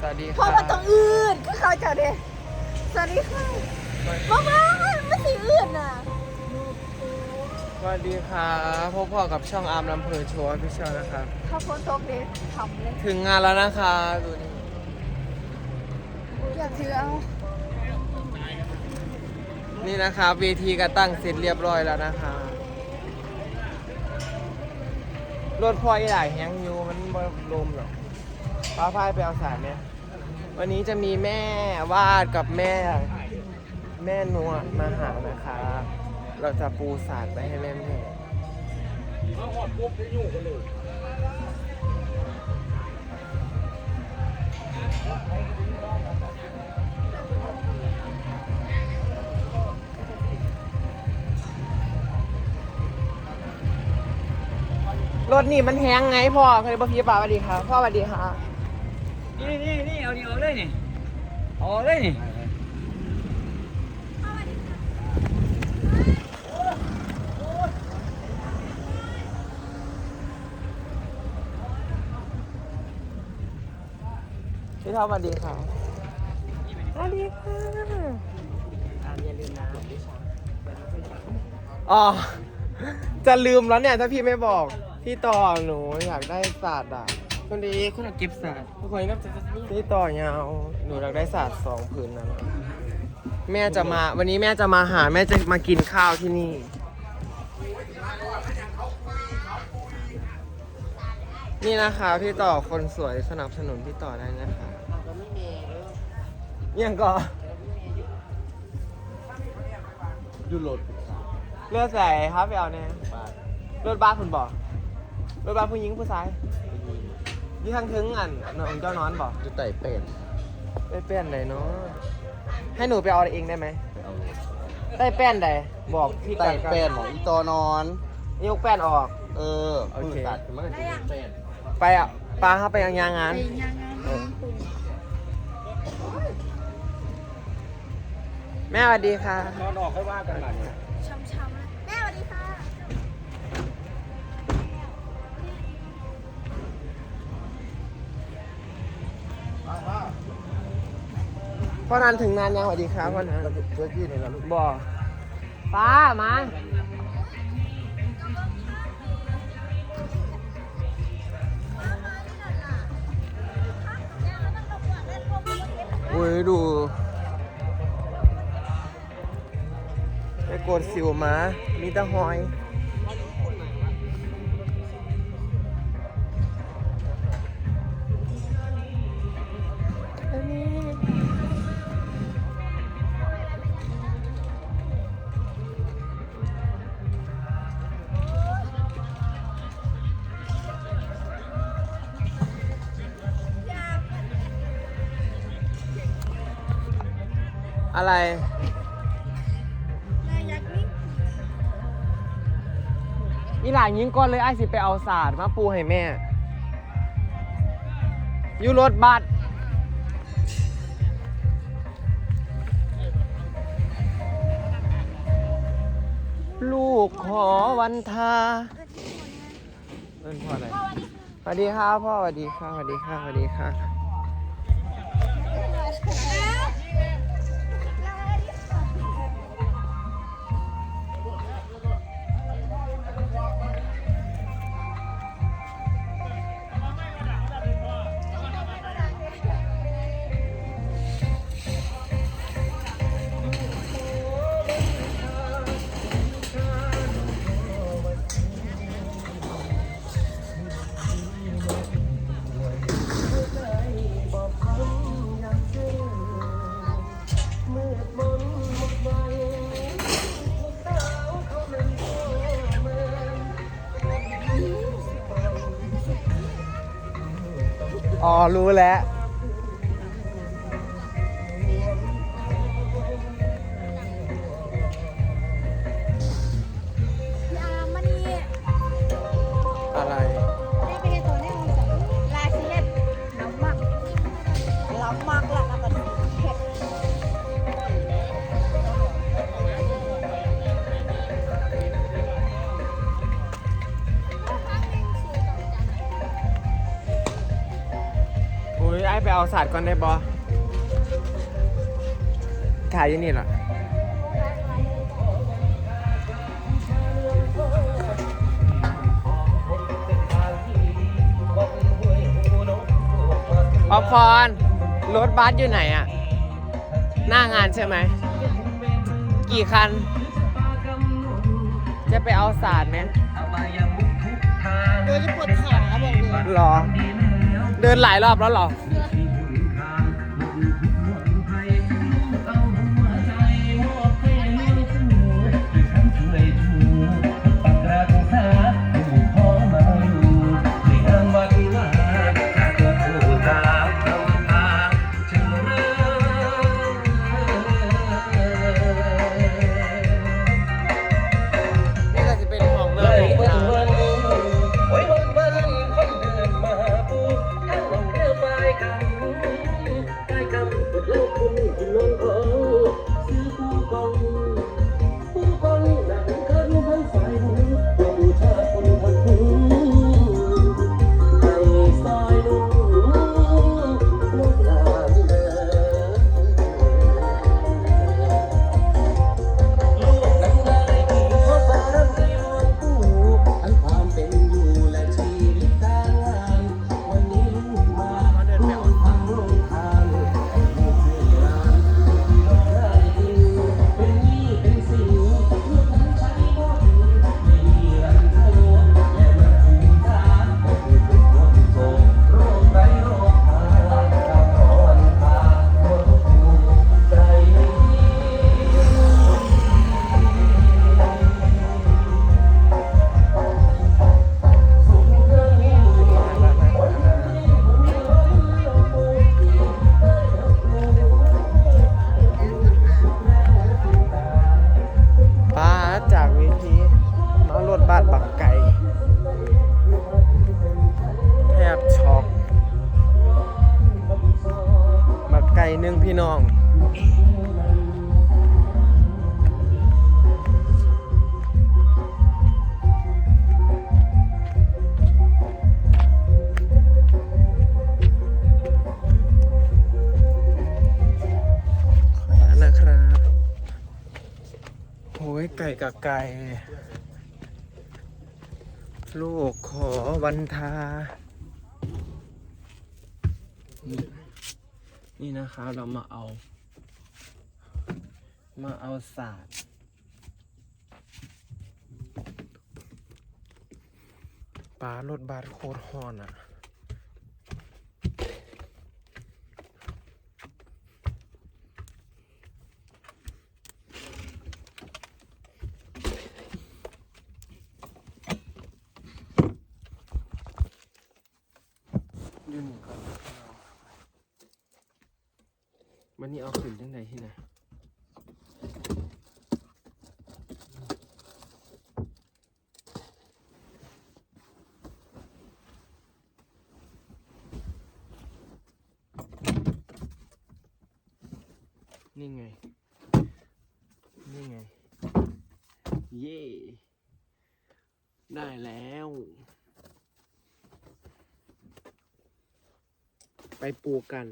สวัสดีเพค่ะราะมันต้องอื่นคือเขาเจ้าเด้สวัสดีค่ะมามาไม่สิอื่นน่ะสวัสดีค่ะพบพ่อกับช่องอาร์มลำเพอโชว์พี่เชอนะครับ ถ้าฝนตกเด้ทำเลยถึงงานแล้วนะคะดูนี่อยากถือเอานี่นะคะเวทีก็ตั้งเสร็จเรียบร้อยแล้วนะคะรถพอยหลายแฮงอยู่มันบ่ลมหรอก ป้าพายไปเอาสารเนี่ยวันนี้จะมีแม่วาดกับแม่ แม่นวมาหานะคะ เราจะปูสารไปให้แม่แม่อยรถนี่มันแห้งไงพ่อเคยบอกพี่ป่าสวัสดีครับพ่อสวัสดีครับ นี่นี่นี่เอานี่ออกเลยนี่เอาออกเลยนี่พี่ท็อปสวัสดีครับสวัสดีค่ะอย่าลืมนะอ๋อ จะลืมแล้วเนี่ย ถ้าพี่ไม่บอก พี่ต่อหนูอยากได้ศาสตร์อะ คนดีคุณอยากเก็บศาสตร์ทุกคนก็จะพี่ต่อยาว หนูอยากได้ศาสตร์สองผืนนั้นอะแม่จะมา วันนี้แม่จะมาหา แม่จะมากินข้าวที่นี่ นี่นะคะพี่ต่อคนสวยสนับสนุนพี่ต่อได้นะคะยังก็ยูโรดเลือดใส่ครับไปเอาเนี่ยรถบ้านคุณบอกรถบ้านผู้หญิงผู้ชาย ยี่ทางถึงอันน้องเจ้านอนบอกจะไต่เป็นได้แป้นไหนเนาะให้หนูไปเอาเองได้ไหมได้แป้นใดบอกพี่ไต่กัเป็นของอีตอนอน ยกแป้นออก เออโอเคตัดมันก็จะเป็นไปอะปลาเข้าไปยังยางงานไปยังไงเออแม่สวัสดีค่ะนอนออกค่อยว่ากันหลัง พ่อนันถึงนานยังสวัสดีครับพ่อนันเจ้าที่นี่ละลูกบอกป้ามาอุ้ยดูไปกดสิวมา มีแตะหอย อะไร อีหลานยิงก่อนเลยไอ้สิไปเอาศาสตร์มาปูให้แม่อยู่รถบัสลูกขอวันทาเอิ้นพ่ออะไรสวัสดีครับพ่อสวัสดีค่ะสวัสดีค่ะสวัสดีค่ะ อ๋อ รู้แล้ว เอาเอาศาสตร์ก่อนได้บอถ่ายอยี่นี่เหรอป๊อปคอร์นรถบัสอยู่ไหนอะหน้างานใช่ไหม กี่คัน จะไปเอาศาสตร์ไหมโดยจะปวดขาบอกเลยหรอ เดินหลายรอบแล้วเหรอ นึ่งพี่น้องขออนุญาตนะครับโอ้ยไก่กับไก่ ลูกขอวันทา นี่ นี่นะคะเรามาเอา มาเอาศาสตร์ปลารถบัสโคตรฮอนอะยูนี่ก่อนนะครับ วันนี้เอาขึ้นยังไงที่ไหนนี่ไง นี่ไง เย่ได้แล้ว ไปปูกัน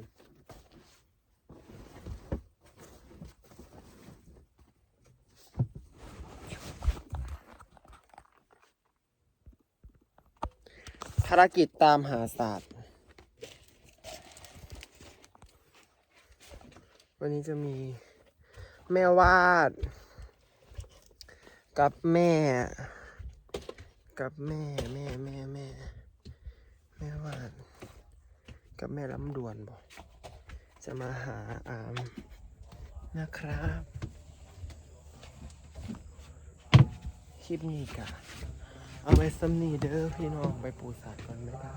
ภารกิจตามหาศาสตร์ วันนี้จะมีแม่วาด กับแม่ กับแม่แม่แม่แม่แม่วาด กับแม่ลำดวนบอกจะมาหาอามนะครับ คลิปนี้กะ เอาไว้ซ้ำนีเด้อพี่น้องไปปูสาดก่อนไม่ได้